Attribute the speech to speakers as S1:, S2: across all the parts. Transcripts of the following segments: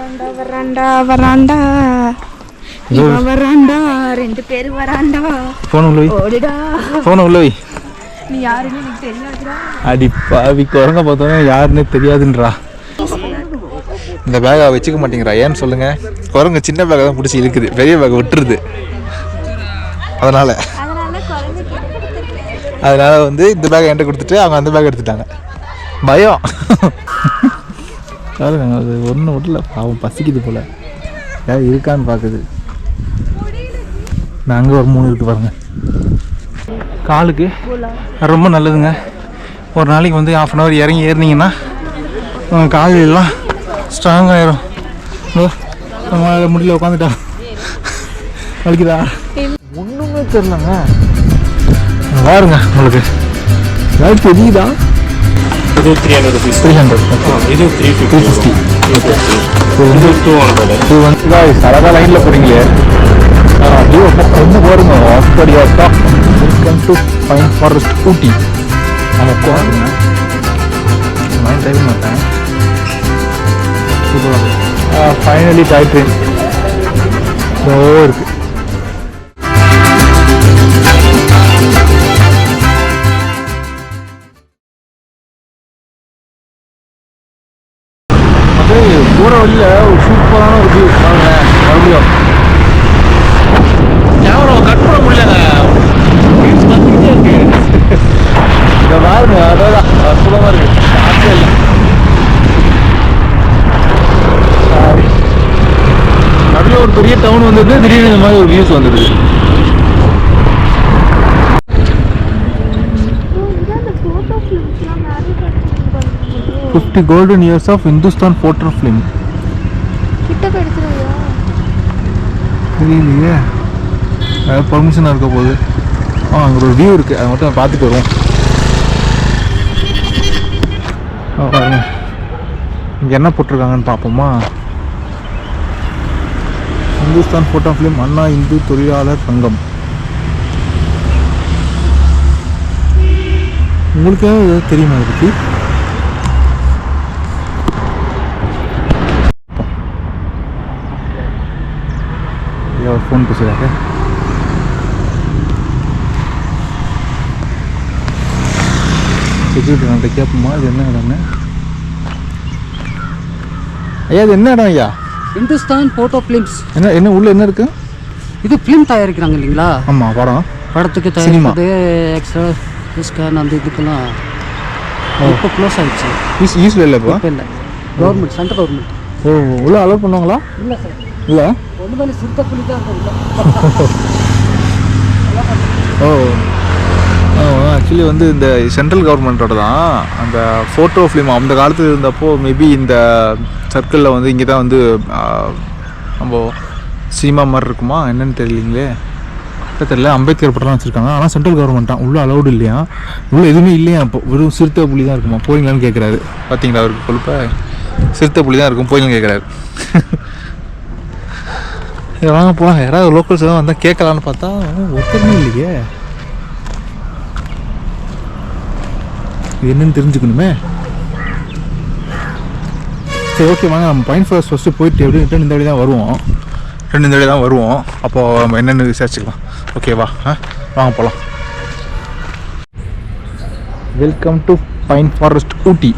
S1: வராண்டா வராண்டா வராண்டா. இவன் வராண்டா ரெண்டு பேர் வராண்டா.
S2: ஃபோன் உள்ள
S1: ஓடுடா.
S2: ஃபோனை உள்ள
S1: நீ யாருன்னு எனக்கு தெரியாதுடா.
S2: அடி பாவி குரங்க பார்த்தோன்னே யாருன்னே தெரியாதுன்றா. இந்த பேகை வச்சுக்க மாட்டேங்கிறா. ஏன்னு சொல்லுங்க. குரங்கு சின்ன பேக்கை தான் பிடிச்சி இழுக்குது. பெரிய பேக்கை விட்டுருது. அதனால.
S1: அதனால
S2: வந்து இந்த பேக்கை என்கிட்ட கொடுத்துட்டு அவங்க அந்த பேக் எடுத்துட்டாங்க. பயம். பாருங்க அது ஒன்றும் விடல பாவம் பசிக்குது போல். ஏதாவது இருக்கான்னு பார்க்குது நாங்கள் ஒரு மூணு இருக்கு பாருங்க. காலுக்கு ரொம்ப நல்லதுங்க. ஒரு நாளைக்கு வந்து ஆஃப் அன் ஹவர் இறங்கி ஏறினீங்கன்னா உங்க கால் எல்லாம் ஸ்ட்ராங் ஆயிரும். நம்ம முடியல உட்காந்துட்டா. வலிக்குதா? ஒன்றுமே தெரிலங்க பாருங்க உங்களுக்கு. ஏதாவது தெரியுதா?
S3: ಇದು three hundred rupees
S2: three hundred
S3: ಇದು ತ್ರೀ
S2: த்ரீ
S3: ಫಿಫ್ಟಿ
S2: ஃபிஃப்டி
S3: ಇದು ಟೂ ಹಂಡ್ರೆಡ್
S2: இது வந்து guys, அழகா லைன்ல போறீங்களே ஐயோ ரொம்ப பாருங்க ஆஸ்படியா top welcome to pine forest Ooty நம்ம போகிறோங்க நான் டைம் மாட்டேன் ஃபைனலி டாய் ட்ரெயின் இதோ இருக்கு போகிற வழியில் ஒரு சூப்பரான ஒரு வியூ பாருங்களேன் மறுபடியும். கேமரா கட் பண்ண முடியலங்க. இங்க பாருங்க அதான் அற்புதமாக இருக்கு. ஆசை இல்லை. நடுவில் ஒரு பெரிய டவுன் வந்தது திடீர்னு இந்த மாதிரி ஒரு வியூஸ் வந்தது fifty golden years of Hindustan
S1: photo film
S2: தெரியலையே. அதாவது பர்மிஷனாக இருக்க போகுது. ஆ அங்கே ஒரு வியூ இருக்குது அதை மட்டும் பார்த்துட்டு வருவோம் பாருங்க. இங்கே என்ன போட்டிருக்காங்கன்னு பார்ப்போமா? இந்துஸ்தான் ஃபோட்டோ ஃபிலிம் அண்ணா இந்து தொழிலாளர் சங்கம். உங்களுக்கு ஏதாவது தெரியுமா இதை ஃபோன் பேசுகிறாரு செக்யூரிட்டி நான் கேட்போமா? இது என்ன இடம்னு? ஐயா இது என்ன இடம் ஐயா?
S4: இந்துஸ்தான் ஃபோட்டோ ஃபிலிம்ஸ்
S2: என்ன என்ன உள்ள என்ன இருக்கு?
S4: இது ஃபிலிம் தயாரிக்கிறாங்க இல்லைங்களா?
S2: ஆமாம் படம்.
S4: படத்துக்கு. தயாரிக்கிறது எக்ஸ்ட்ரா ஸ்கேன் அந்த இதுக்கெல்லாம் இப்போ க்ளோஸ் ஆயிடுச்சு.
S2: ஈஸ் ஈஸ்டில் இல்லை இப்போ?
S4: இல்லை. கவர்மெண்ட் சென்ட்ரல் கவர்மெண்ட்
S2: ஓ உள்ள அலோவ் பண்ணுவாங்களா?
S4: இல்லை சார்
S2: இல்லை.
S4: ஒன்று மேலே சிறுத்தை புலி தான்
S2: ஓ. ஆக்சுவலி வந்து இந்த சென்ட்ரல் கவர்மெண்ட்டோட தான் அந்த ஃபோட்டோ ஃபிலிம் அந்த காலத்தில் இருந்தப்போ மேபி இந்த சர்க்கிளில் வந்து இங்கே தான் வந்து நம்ம சினிமா மாதிரி இருக்குமா? என்னன்னு தெரியலீங்களே. தெரியல அம்பேத்கர் படம் வச்சுருக்காங்க. ஆனால் சென்ட்ரல் கவர்மெண்ட் தான் உள்ளே அலௌடு இல்லையா? உள்ளே எதுவுமே இல்லையா? இப்போ வெறும் சிறுத்தை புலி தான் இருக்குமா? போறீங்களான்னு கேட்குறாரு பார்த்தீங்களா அவருக்கு கொழுப்ப? சிறுத்தை புலி தான் இருக்கும் போறீங்கன்னு கேட்குறாரு வாங்க போகலாம் யாராவது லோக்கல்ஸ் எதாவது வந்தால் கேட்கலான்னு பார்த்தா ஒருத்தருமே இல்லையே. என்னன்னு தெரிஞ்சுக்கணுமே. சரி ஓகே வாங்க நம்ம பைன் ஃபாரஸ்ட் ஃபஸ்ட்டு போயிட்டு எப்படி ரிட்டன் இந்த வழி தான் வருவோம். ரிட்டன் இந்த வழி தான் வருவோம். அப்போது நம்ம என்னென்னு விசாரிச்சுக்கலாம். ஓகேவா ஆ வாங்க போகலாம் welcome to pine forest Ooty.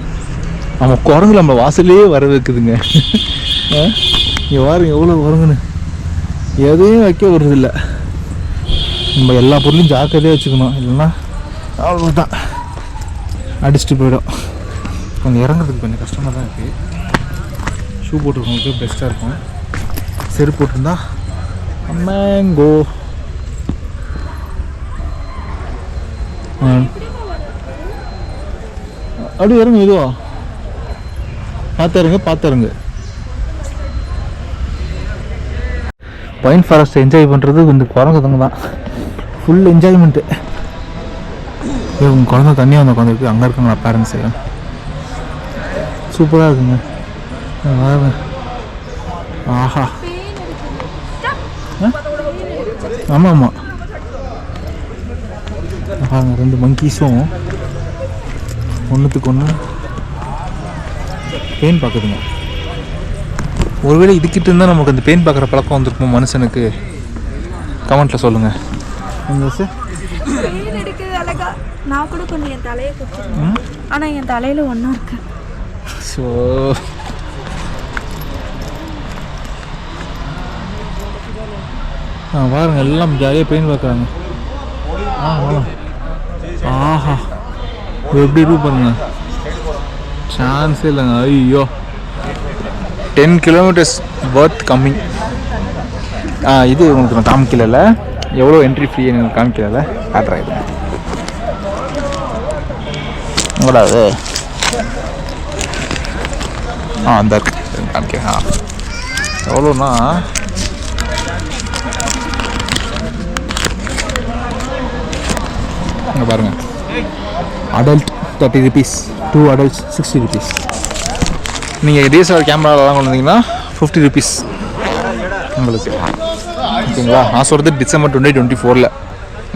S2: நம்ம குரங்கு நம்ம வாசலே வர வைக்குதுங்க ஆ? வாருங்க எவ்வளோ குரங்குன்னு. எதையும் வைக்க வருதில்ல நம்ம எல்லா பொருளையும் ஜாக்கிரதையாக வச்சுக்கணும். இல்லைன்னா அவ்வளோதான் அடிச்சுட்டு போயிடும். கொஞ்சம் இறங்குறதுக்கு கொஞ்சம் கஷ்டமாக தான் இருக்குது ஷூ போட்டுருக்கவங்களுக்கு பெஸ்ட்டாக இருக்கும். செருப்பு போட்டிருந்தா மேங்கோ அப்படி இறங்கு இதுவா பார்த்து இறங்கு பார்த்து இறங்கு. பைன் ஃபாரஸ்ட் என்ஜாய் பண்ணுறது இந்த குரங்குதங்க தான். ஃபுல் என்ஜாய்மெண்ட்டு உங்கள் குழந்தை தண்ணியாக வந்து உட்காந்துருக்கு அங்கே இருக்காங்களா பேரண்ட்ஸு சூப்பராக இருக்குங்க. ஆஹா. ஆமாம் ஆமாம் பாருங்க ரெண்டு மங்கீஸும் ஒன்றுத்துக்கு ஒன்று பெயின் பார்க்குதுங்க. ஒருவேளை இதுக்கிட்ட இருந்தால் நமக்கு அந்த பெயின் பார்க்குற பழக்கம் வந்திருக்கும் மனுஷனுக்கு? கமெண்ட்டில் சொல்லுங்கள்
S1: நான் கூட கொஞ்சம் என் தலையை குடிச்சிருந்தேன் ஆனா என் தலையில ஒன்றும் இருக்கு.
S2: ஸோ ஆ பாருங்க எல்லாம் ஜாலியாக பெயின் பார்க்குறாங்க. ஆ வாங்க. ஆஹா. எப்படி இருக்கு பாருங்க சான்ஸே இல்லைங்க. ஐயோ. டென் கிலோமீட்டர்ஸ் பர்த் கம்மிங் ஆ இது உங்களுக்கு நான் காமிக்கல எவ்வளோ என்ட்ரி ஃப்ரீ எனக்கு காமிக்கல ஆர்டர் இது கூடாது ஆ அந்த இருக்கு. காமிக்கிறேன் ஆ. எவ்வளோன்னா? இங்கே பாருங்கள் adult thirty rupees two adults sixty rupees நீங்கள் டிஎஸ்எல்ஆர் தான் கொண்டு வந்தீங்கன்னா ஃபிஃப்டி ருபீஸ் உங்களுக்கு. ஓகேங்களா? நான் சொல்கிறது டிசம்பர் டுவெண்ட்டி டுவெண்ட்டி ஃபோரில்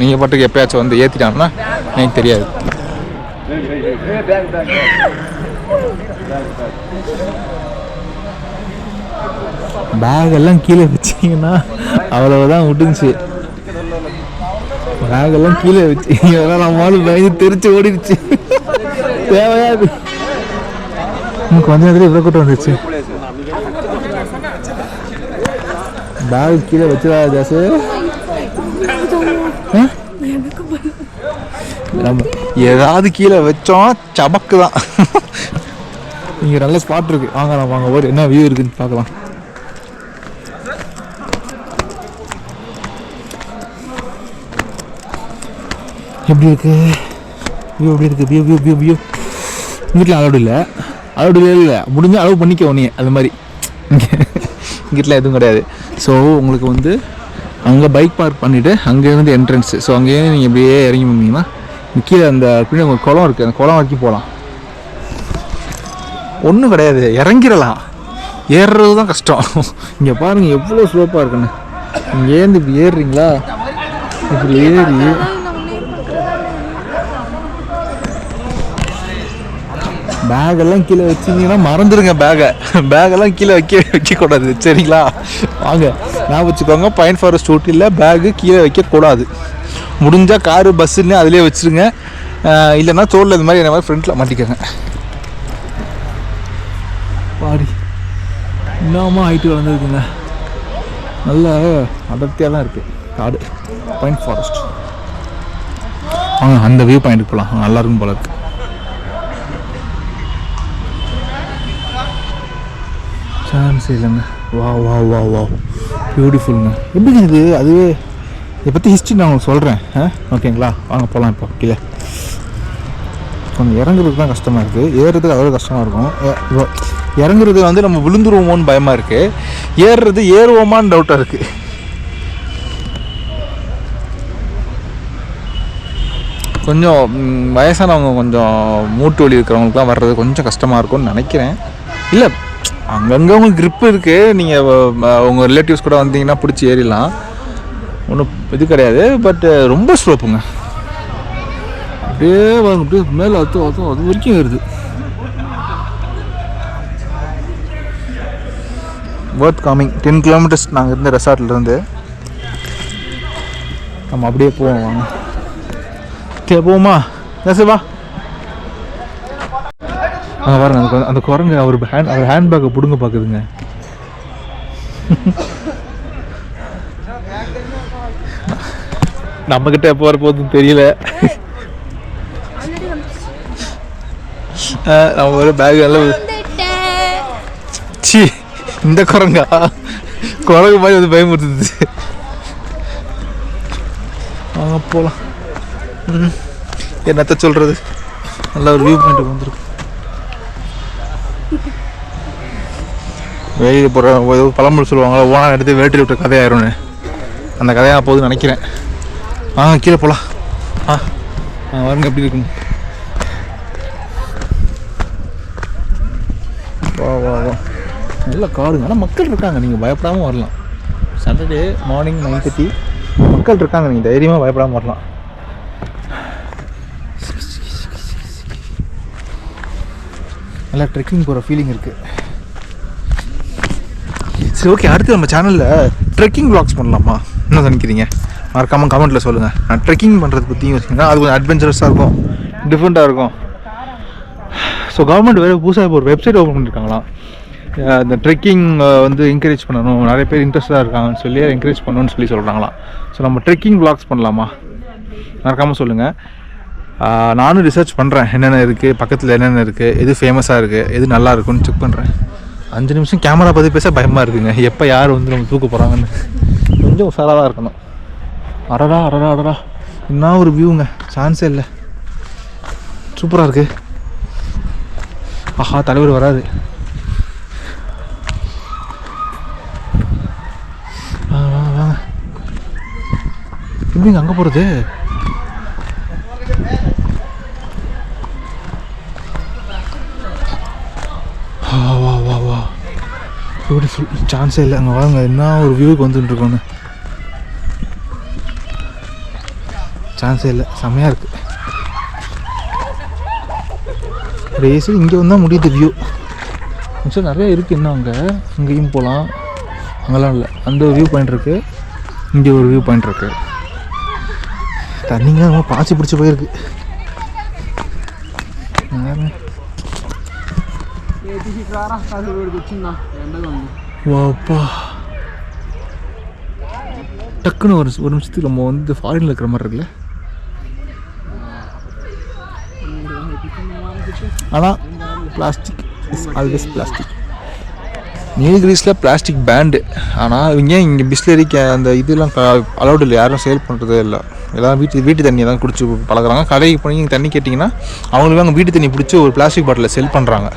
S2: நீங்கள் பாட்டுக்கு எப்போயாச்சும் வந்து ஏற்றிட்டாங்கன்னா எனக்கு தெரியாது. பேக் எல்லாம் கீழே வச்சிங்கன்னா அவ்வளவுதான் விட்டுச்சு பேக் எல்லாம் கீழே வச்சு இதெல்லாம் நம்மளால பயந்து தெரிச்சு ஓடிடுச்சு. தேவையாது இன்னும் கொஞ்ச நேரத்துல இவ்வளோ கூட்டம் வந்துச்சு பேக் கீழே வச்சிடா ஜாசு? நம்ம ஏதாவது கீழே வச்சோம் சபக்கு தான் இங்கே நல்ல ஸ்பாட் இருக்கு. வாங்க நான் வாங்க ஒரு என்ன வியூ இருக்குன்னு பார்க்கலாம். எப்படி இருக்கு? வியூ எப்படி இருக்கு? வியூ வியூ வியூ வியூ வீட்டில் அலௌடு இல்லை. அலௌடு இல்லை இல்லை. முடிஞ்ச அளவு பண்ணிக்க உடனே அது மாதிரி. இங்கே வீட்டில் எதுவும் கிடையாது. ஸோ உங்களுக்கு வந்து அங்கே பைக் பார்க் பண்ணிவிட்டு அங்கேருந்து என்ட்ரன்ஸு ஸோ அங்கேயே நீங்கள் இப்படியே இறங்கி வந்தீங்கன்னா கீழே அந்த பின்னாடி உங்கள் குளம் இருக்குது அந்த குளம் வரைக்கும் போகலாம். ஒன்றும் கிடையாது. இறங்கிடலாம். ஏறுறது தான் கஷ்டம். இங்கே பாருங்கள் எவ்வளோ ஸ்லோப்பாக இருக்குன்னு. இங்கேருந்து இப்படி ஏறுறீங்களா? இப்படி ஏறி பேகெல்லாம் கீழே வச்சிங்கன்னா மறந்துடுங்க பேகை பேகெல்லாம் கீழே வைக்க வைக்கக்கூடாது. சரிங்களா? வாங்க. நான் வச்சுக்கோங்க பைன் ஃபாரஸ்ட் ஊட்டியில் பேகு கீழே வைக்கக்கூடாது. முடிஞ்சால் காரு பஸ்ஸுன்னு அதிலே வச்சுருங்க. இல்லைன்னா தோளில் இது மாதிரி என்ன மாதிரி ஃப்ரண்ட்டில் மாட்டிக்கோங்க. பாடி இன்னமும் ஹைட்டு வளர்ந்துருக்குங்க. நல்ல அடர்த்தியாக தான் இருக்குது காடு. பைன் ஃபாரஸ்ட் வாங்க அந்த வியூ பாயிண்ட்டுக்கு போகலாம் நல்லாயிருக்கும் போல இருக்குது சான்ஸ் இல்லைங்க வா வா வா வா பியூட்டிஃபுல்லுங்க எப்படிங்க இது? அதுவே இதை பற்றி ஹிஸ்ட்ரி நான் உங்களுக்கு சொல்கிறேன் ஆ? ஓகேங்களா வாங்க போகலாம் இப்போ. கீழே. கொஞ்சம் இறங்குறதுக்கு தான் கஷ்டமாக இருக்குது ஏறுறதுக்கு அவ்வளோ கஷ்டமாக இருக்கும். இறங்குறது வந்து நம்ம விழுந்துருவோமோன்னு பயமாக இருக்குது ஏறுறது ஏறுவோமான்னு டவுட்டாக இருக்குது கொஞ்சம் வயசானவங்க கொஞ்சம் மூட்டு வலி இருக்கிறவங்களுக்குலாம் வர்றது கொஞ்சம் கஷ்டமாக இருக்கும்னு நினைக்கிறேன். இல்லை அங்கங்கே உங்களுக்கு க்ரிப் இருக்குது நீங்கள் உங்கள் ரிலேட்டிவ்ஸ் கூட வந்தீங்கன்னா பிடிச்சி ஏறிடலாம். ஒன்றும் இது கிடையாது. பட் ரொம்ப ஸ்லோப்புங்க அப்படியே வாங்க அப்படியே மேலே அத்து அத்து அது வரைக்கும் வருது வர்த் காமிங் டென் கிலோமீட்டர்ஸ் நாங்கள் இருந்த ரெசார்ட்லேருந்து நம்ம அப்படியே போவோம் வாங்க. சரி போவோமா? சரி வா அங்கே பாருங்க அந்த அந்த குரங்கு அவர் ஹேண்ட் அவர் ஹேண்ட்பேக்கை பிடுங்க பார்க்குதுங்க நம்மக்கிட்ட எப்போ வர போகுதுன்னு தெரியல நம்ம ஒரு பேக் எல்லாம் சி இந்த குரங்கா? குரங்கு மாதிரி வந்து பயமுறுத்துது. வாங்க போகலாம் என்னத்த சொல்கிறது நல்ல ஒரு வியூ பாயிண்ட் வந்துருக்கும் வெளியில் போகிற ஏதோ பழமொழி சொல்லுவாங்களோ ஓனா எடுத்து வேட்டில் விட்ட கதையாயிரும்னு. அந்த கதையாக போகுதுன்னு நினைக்கிறேன். ஆ கீழே போகலாம் ஆ ஆ வருங்க எப்படி இருக்கும் வா வா வா. நல்ல காடுங்க. ஆனால் மக்கள் இருக்காங்க. நீங்கள் பயப்படாமல் வரலாம். சாட்டர்டே மார்னிங் நைன் தேர்ட்டி மக்கள் இருக்காங்க. நீங்கள் தைரியமாக பயப்படாமல் வரலாம். நல்லா ட்ரெக்கிங் போகிற ஃபீலிங் இருக்குது சரி ஓகே அடுத்து நம்ம சேனலில் ட்ரெக்கிங் வ்ளாக்ஸ் பண்ணலாமா? என்ன நினைக்கிறீங்க? மறக்காமல் கமெண்ட்டில் சொல்லுங்கள் நான் ட்ரெக்கிங் பண்ணுறது பற்றியும் வச்சுக்கோங்க அது கொஞ்சம் அட்வென்ச்சரஸாக இருக்கும். டிஃப்ரெண்ட்டாக இருக்கும். ஸோ கவர்மெண்ட் வேறு புதுசாக இப்போ ஒரு வெப்சைட் ஓப்பன் பண்ணியிருக்காங்களாம் இந்த ட்ரெக்கிங் வந்து என்கரேஜ் பண்ணணும். நிறைய பேர் இன்ட்ரெஸ்டாக இருக்காங்கன்னு சொல்லி என்கரேஜ் பண்ணணும்னு சொல்லி சொல்கிறாங்களாம் ஸோ நம்ம ட்ரெக்கிங் வ்ளாக்ஸ் பண்ணலாமா? மறக்காமல் சொல்லுங்கள் நானும் ரிசர்ச் பண்ணுறேன் என்னென்ன இருக்குது பக்கத்தில் என்னென்ன இருக்குது எது ஃபேமஸாக இருக்குது எது நல்லா இருக்குன்னு செக் பண்ணுறேன் அஞ்சு நிமிஷம் கேமரா பற்றி பேச பயமாக இருக்குங்க. எப்போ யார் வந்து நம்ம தூக்க போகிறாங்கன்னு கொஞ்சம் உஷாராக தான் இருக்கணும். அடடா அடடா அடடா. என்ன ஒரு வியூங்க சான்ஸே இல்லை. சூப்பராக இருக்குது ஆஹா தலைவர் வராது. எப்படிங்க அங்கே போகிறது வா வா வா வா பியூட்டிஃபுல் சான்ஸே இல்லை. அங்கே வாங்க. என்ன ஒரு வியூக்கு வந்துட்டுருக்கோன்னு சான்ஸே இல்லை. செம்மையாக இருக்குது ரேஸு இங்கே வந்தால் முடியுது வியூ ஆக்சுவலாக நிறையா இருக்குது இன்னும் அங்கே. இங்கேயும் போகலாம் அங்கெல்லாம் இல்லை. அந்த ஒரு வியூ பாயிண்ட் இருக்குது இங்கே ஒரு வியூ பாயிண்ட் இருக்குது தண்ணிங்க பாய்ச்சி பிடிச்சி போயிருக்கு பாருங்க. வாப்பா. டக்குன்னு ஒரு ஒரு நிமிஷத்துக்கு நம்ம வந்து ஃபாரினில் இருக்கிற மாதிரி இருக்குல்ல? ஆனால் பிளாஸ்டிக் இஸ் ஆல்வேஸ் பிளாஸ்டிக் நீலகிரிஸில் பிளாஸ்டிக் பேண்டு ஆனால் இவங்க இங்கே பிஸ்லரி கே அந்த இதெல்லாம் அலௌட் இல்லை? யாரும் சேல் பண்ணுறதே இல்லை. எல்லாம் வீட்டு வீட்டு தண்ணியை தான் குடிச்சு பழகுறாங்க. கடைக்கு போய் நீங்கள் தண்ணி கேட்டிங்கன்னா அவங்களுக்கு அங்கே வீட்டு தண்ணி பிடிச்சி ஒரு பிளாஸ்டிக் பாட்டிலில் செல் பண்ணுறாங்க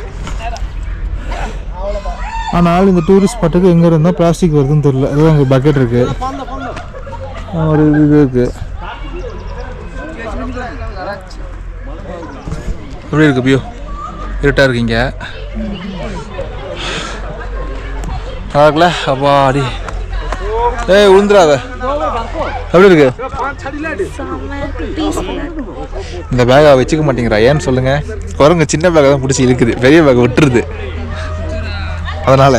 S2: ஆனால் இந்த டூரிஸ்ட் ஸ்பாட்டுக்கு எங்கே இருந்தால் பிளாஸ்டிக் வருதுன்னு தெரியல. ஏதோ அங்கே பக்கெட் இருக்குது ஒரு இது இருக்குது எப்படி இருக்கு பியோ இருட்டாக இருக்கீங்க. நல்லா இருக்குல்ல? அப்பா அடி. ஏய் உளுந்துடாத எப்படி இருக்கு? இந்த பேகை வச்சுக்க மாட்டேங்கிறா. ஏன்னு சொல்லுங்க. குரங்கு சின்ன பேக்கை தான் பிடிச்சி இழுக்குது. பெரிய பேக்கை விட்டுருது. அதனால.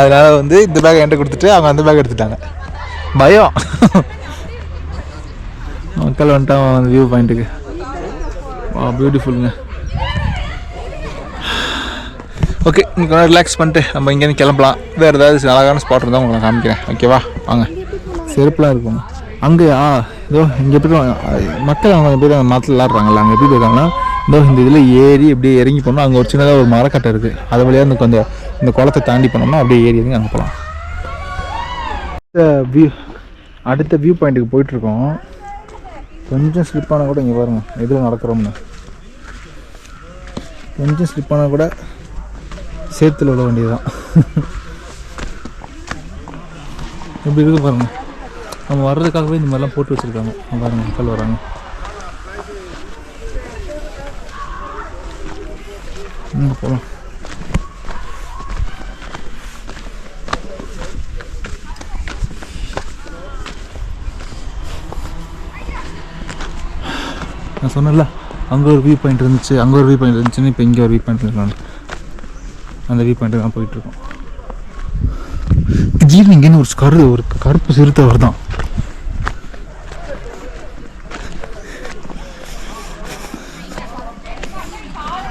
S1: அதனால
S2: வந்து இந்த பேக் என்கிட்ட கொடுத்துட்டு அவங்க அந்த பேக் எடுத்துட்டாங்க. பயம். மக்கள் வந்துட்டான் அந்த வியூ பாயிண்ட்டுக்கு வா பியூட்டிஃபுல்லுங்க ஓகே உங்களுக்கு ரிலாக்ஸ் பண்ணிட்டு நம்ம இங்கேருந்து கிளம்பலாம். வேறு ஏதாவது அழகான ஸ்பாட் இருந்தால் உங்களுக்கு நான் காமிக்கிறேன். ஓகேவா வாங்க. செருப்புலாம் இருக்கும் அங்கேயா? இதோ இங்கே எப்படி மக்கள் அவங்க எப்படி அந்த மரத்தில் விளாட்றாங்கல்ல அங்கே எப்படி இருக்காங்கன்னா இதோ இந்த இதில் ஏறி இப்படியே இறங்கி போனோம் அங்கே ஒரு சின்னதாக ஒரு மரக்கட்டை இருக்குது அது வழியாக இந்த கொஞ்சம் இந்த குளத்தை தாண்டி போனோம்னா அப்படியே ஏறி இறங்கி அங்கே போகலாம் வியூ அடுத்த வியூ பாயிண்ட்டுக்கு போயிட்டுருக்கோம் கொஞ்சம் ஸ்லிப் ஆனால் கூட இங்கே பாருங்க எதில் நடக்கிறோம்னு. கொஞ்சம் ஸ்லிப் ஆனால் கூட சேத்துல விட வேண்டியதுதான். எப்படி இருக்கு பாருங்க. நம்ம வர்றதுக்காகவே இந்த மாதிரிலாம் போட்டு வச்சுருக்காங்க. பாருங்கள் மக்கள் வராங்க. இங்கே போகலாம். நான் சொன்னேன்ல அங்கே ஒரு வியூ பாயிண்ட் இருந்துச்சு அங்கே ஒரு வியூ பாயிண்ட் இருந்துச்சுன்னு இப்போ இங்கே ஒரு வியூ பாயிண்ட் இருக்காங்க. அந்த வியூ பாயிண்ட் தான் போயிட்டுருக்கோம் திடீர்னு இங்கேன்னு ஒரு கரு ஒரு கருப்பு சிறுத்தை வருதான்.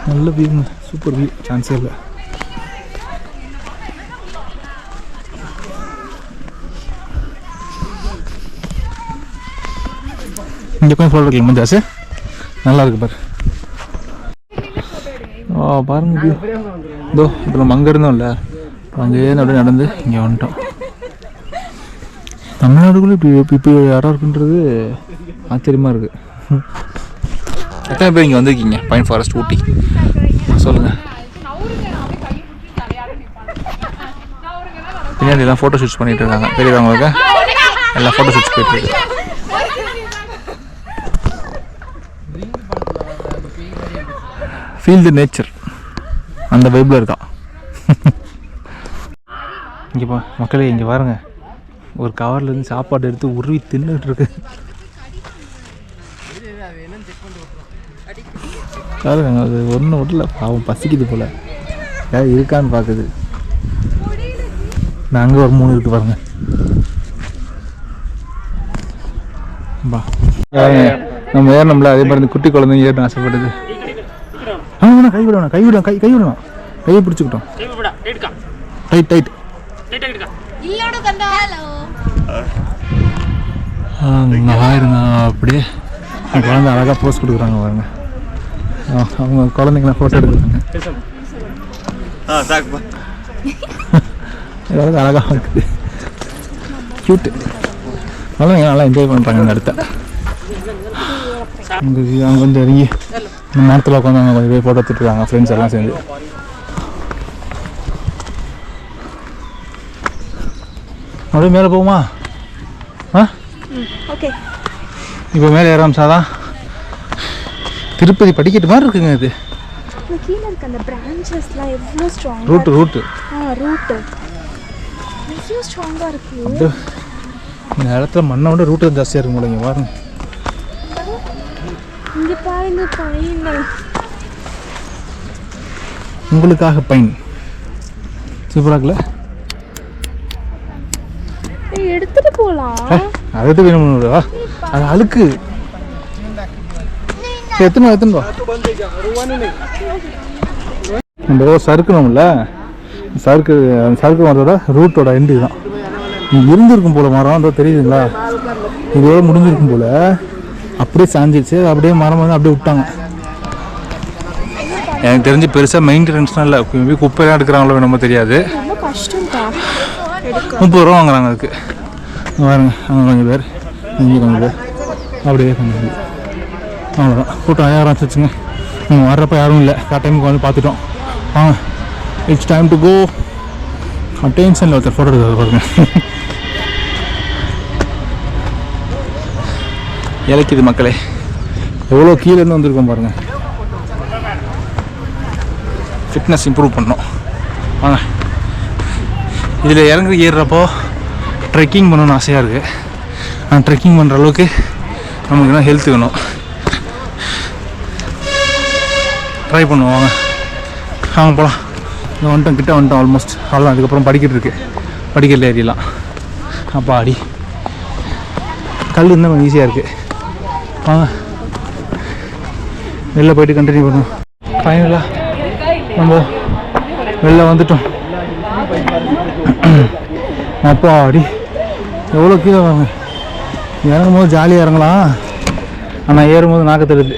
S2: நல்ல வியூங்க சூப்பர் வியூ சான்ஸே இல்லை இங்கே கொஞ்சம் ஃபோட்டோ எடுக்கலாம் மஞ்சாசு நல்லா இருக்கு பாரு ஆ பாருங்க வியூ இதோ இப்போ நம்ம அங்கே இருந்தோம் இல்லை அங்கேயே அப்படியே நடந்து இங்கே வந்துட்டோம் தமிழ்நாடுக்குள்ளே இப்படி இப்போ இப்படி யாராக இருக்குன்றது ஆச்சரியமாக இருக்குது எத்தனை பேர் இங்கே வந்திருக்கீங்க பைன் ஃபாரஸ்ட் ஊட்டி சொல்லுங்கள் பின்னாடி எல்லாம் ஃபோட்டோ ஷூட்ஸ் பண்ணிட்டு இருக்காங்க. பெரியவங்களுக்கு எல்லாம் ஃபோட்டோ ஷூட்ஸ் போயிட்டு இருக்கு. ஃபீல் தி நேச்சர் அந்த வைப்பில் இருக்கா இங்கே பா மக்களே இங்கே பாருங்க ஒரு கவர்லேருந்து சாப்பாடு எடுத்து உருவி தின்னுட்டு இருக்கு. பாருங்க அது ஒன்றும் விடல பாவம் பசிக்குது போல. ஏதாவது இருக்கான்னு பார்க்குது இந்த அங்கே ஒரு மூணு இருக்கு பாருங்க. பா நம்ம ஏறணும்ல அதே மாதிரி குட்டி குழந்தைங்க ஏறணும் ஆசைப்படுது. ஆ வேணாம் கை விட வேணாம் கை விட கை கை விடணும் கையை பிடிச்சிக்கிட்டோம். டைட் டைட் ஆயிருங்க அப்படியே. குழந்தை அழகாக போஸ்ட் கொடுக்குறாங்க பாருங்க. ஆ, அவங்க குழந்தைங்களாம் ஃபோட்டோ எடுக்கிறாங்க ஏதாவது அழகாக இருக்குது. க்யூட்டு குழந்தைங்க நல்லா என்ஜாய் பண்ணுறாங்க இந்த இடத்த. அங்கே அவங்க வந்து இறங்கி இந்த மரத்தில் உட்காந்து அவங்க கொஞ்சம் பேர் ஃபோட்டோ எடுத்துட்டுருக்காங்க ஃப்ரெண்ட்ஸ் எல்லாம் சேர்ந்து. அப்படியே மேலே போகுமா ஆ?
S1: ஓகே
S2: இப்போ மேலே ஏறாமசாதான் திருப்பதி படிக்கட்டு மாதிரி இருக்குங்க இது.
S1: கீழே இருக்க அந்த பிரான்ச்சஸ்லாம் எவ்வளோ ஸ்ட்ராங்
S2: ரூட்டு ரூட்டு
S1: ஆ ரூட்டு எவ்வளோ ஸ்ட்ராங்காக இருக்கு.
S2: இந்த இடத்துல மண்ணை விட ரூட்டு ஜாஸ்தியாக இருக்கும் போல இங்கே பாருங்க.
S1: இங்கே பாருங்க பையன்
S2: உங்களுக்காக பைன். சூப்பராக இருக்குல்ல?
S1: ஏய், எடுத்துட்டு போலாம்.
S2: அதை எடுத்து வேணும் வா அது அழுக்கு. எத்தனை எத்தனை நம்ம சறுக்கணும்ல. சறுக்கு அந்த சறுக்கு மரத்தோட ரூட்டோட எண்டு தான் இங்கே இருந்திருக்கும் போல மரம் அதோ தெரியுதுங்களா? இதோட முடிஞ்சிருக்கும் போல. அப்படியே சாஞ்சிருச்சு. அப்படியே மரம் வந்து அப்படியே விட்டாங்க. எனக்கு தெரிஞ்சு பெருசாக மெயின்டெனன்ஸ்லாம் இல்லை. மேபி குப்பையெல்லாம் எடுக்கிறாங்களோ நம்ம தெரியாது. முப்பது ரூபா வாங்குறாங்க அதுக்கு. இங்க பாருங்க அங்கே கொஞ்சம் பேர். இங்கே கொஞ்சம் பேர். அப்படியே கொஞ்சம் அவ்வளோதான் கூட்டம் ஆரம்பிச்சிச்சுங்க நீங்கள் வர்றப்ப யாரும் இல்லை. கரெக்ட் டைமுக்கு வந்து பார்த்துட்டோம். ஆ இட்ஸ் டைம் டு கோ அட்டென்ஷனில் ஒருத்தர் ஃபோட்டோ எடுத்து பாருங்க. இலக்கிது மக்களே எவ்வளோ கீழேருந்து வந்திருக்கோம் பாருங்க. ஃபிட்னஸ் இம்ப்ரூவ் பண்ணோம். வாங்க இதில் இறங்கி ஏறுறப்போ ட்ரெக்கிங் பண்ணணும்னு ஆசையாக இருக்குது ஆனால் ட்ரெக்கிங் பண்ணுற அளவுக்கு நமக்கு என்ன ஹெல்த் வேணும்? ட்ரை பண்ணுவோம் வாங்க. வாங்க போகலாம் இங்கே வந்துட்டோம் கிட்ட வந்துட்டோம் ஆல்மோஸ்ட் அவ்வளோதான் அதுக்கப்புறம் படிக்கிட்டு இருக்குது படிக்கட்டில் ஏறிடலாம். அப்பா அடி. கல் இன்னும் கொஞ்சம் ஈஸியாக இருக்குது வாங்க. வெளில போயிட்டு கண்டினியூ பண்ணுவோம். ஃபைனலாக நம்ம வெளில வந்துட்டோம். அப்பா அடி. எவ்வளோ கீழே வாங்க. இறங்கும் போது ஜாலியாக இறங்கலாம். ஆனால் ஏறும்போது நாக்க தருது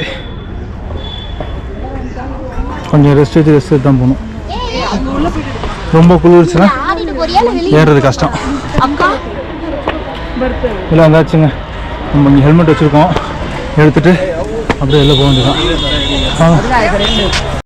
S2: கொஞ்சம் ரெஸ்ட் வச்சு ரெஸ்ட் எடுத்து தான் போகணும். ரொம்ப குளிர்ச்சுன்னா ஏறுறது கஷ்டம். இல்லை வந்தாச்சுங்க. நம்ம இங்கே ஹெல்மெட் வச்சுருக்கோம். எடுத்துட்டு அப்படியே வெளில போக வேண்டியதான் ஆ